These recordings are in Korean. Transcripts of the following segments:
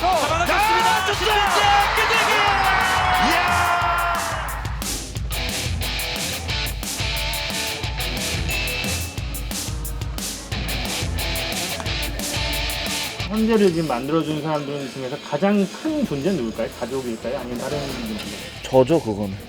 잡아갔습니다. 신민재 끄들기. 현재를 지금 만들어준 사람들 중에서 가장 큰 존재는 누굴까요? 가족일까요? 아니면 다른 분일까요? 저죠 그거는.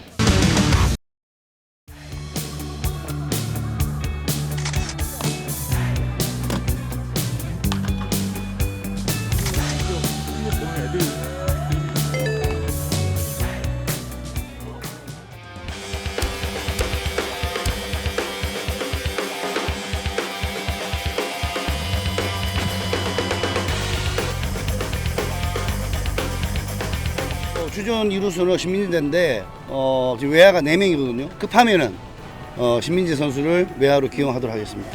주전 이루수는 신민재인데 어, 지금 외야가 4명이거든요. 급하면은 어, 신민재 선수를 외야로 기용하도록 하겠습니다.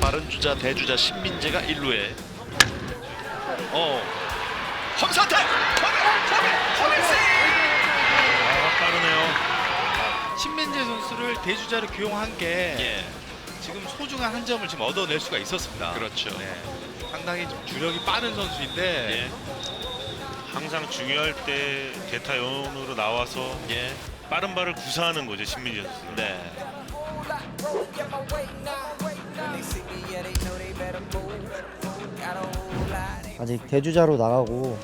빠른 주자 대주자 신민재가 1루에 어 험사태 아 빠르네요 신민재 선수를 대주자로 기용한 게 예 지금 소중한 한 점을 지금 얻어낼 수가 있었습니다. 그렇죠 네. 상당히 좀 주력이 빠른 선수인데 예 항상 중요할 때 대타연으로 나와서 예. 빠른 발을 구사하는 거죠 신민재 선수. 네. 아직 대주자로 나가고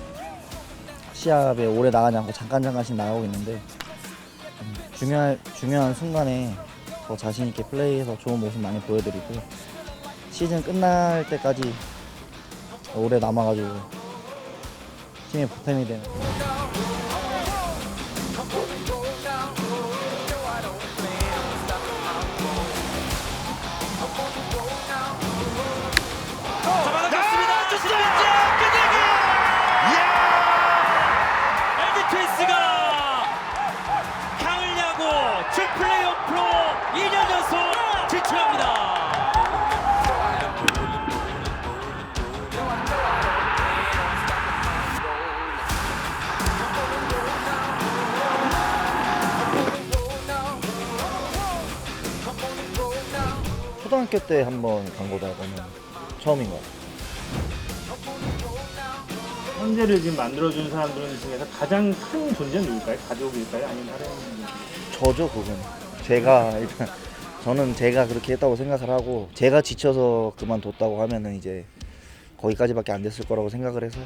시합에 오래 나가지 않고 잠깐 잠깐씩 나가고 있는데 음, 중요한 중요한 순간에 더 자신 있게 플레이해서 좋은 모습 많이 보여드리고 시즌 끝날 때까지 오래 남아가지고 팀의 보탬이 되는 플레이오프로 2년 연속 진출합니다. 초등학교 때 한번 간 거다가는 처음인 것 같아요. 현재를 지금 만들어준 사람들 중에서 가장 큰 존재는 누굴까요? 가족일까요? 아니면 다른? 저죠 그건. 제가 일단 저는 제가 그렇게 했다고 생각을 하고 제가 지쳐서 그만뒀다고 하면은 이제 거기까지밖에 안 됐을 거라고 생각을 해서